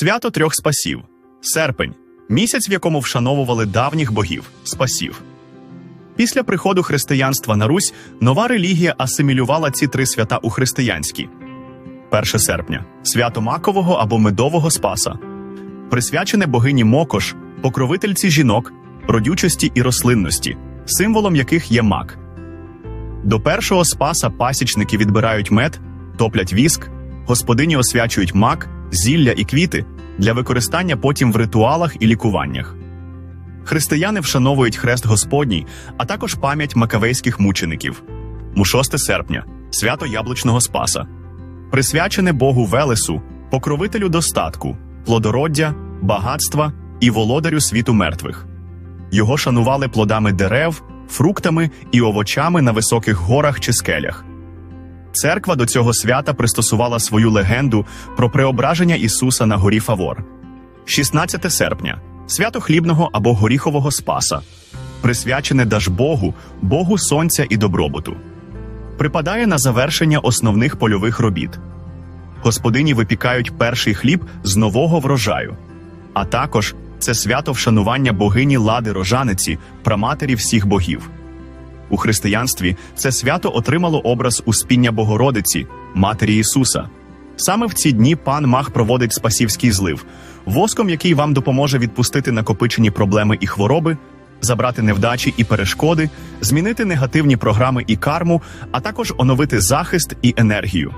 Свято трьох спасів. Серпень місяць, в якому вшановували давніх богів спасів. Після приходу християнства на Русь нова релігія асимілювала ці три свята у християнські. 1 серпня свято Макового або Медового Спаса, присвячене богині Мокош, покровительці жінок, родючості і рослинності, символом яких є мак. До першого спаса пасічники відбирають мед, топлять віск, господині освячують мак, зілля і квіти для використання потім в ритуалах і лікуваннях. Християни вшановують хрест Господній, а також пам'ять макавейських мучеників. Му 6 серпня свято Яблучного Спаса, присвячене Богу Велесу, покровителю достатку, плодороддя, багатства і володарю світу мертвих. Його шанували плодами дерев, фруктами і овочами на високих горах чи скелях. Церква до цього свята пристосувала свою легенду про преображення Ісуса на горі Фавор. 16 серпня свято хлібного або горіхового спаса, присвячене Дажбогу, Богу Сонця і добробуту. Припадає на завершення основних польових робіт. Господині випікають перший хліб з нового врожаю, а також це свято вшанування богині лади рожаниці, праматері всіх богів. У християнстві це свято отримало образ успіння Богородиці, Матері Ісуса. Саме в ці дні пан Мах проводить спасівський злив, воском, який вам допоможе відпустити накопичені проблеми і хвороби, забрати невдачі і перешкоди, змінити негативні програми і карму, а також оновити захист і енергію.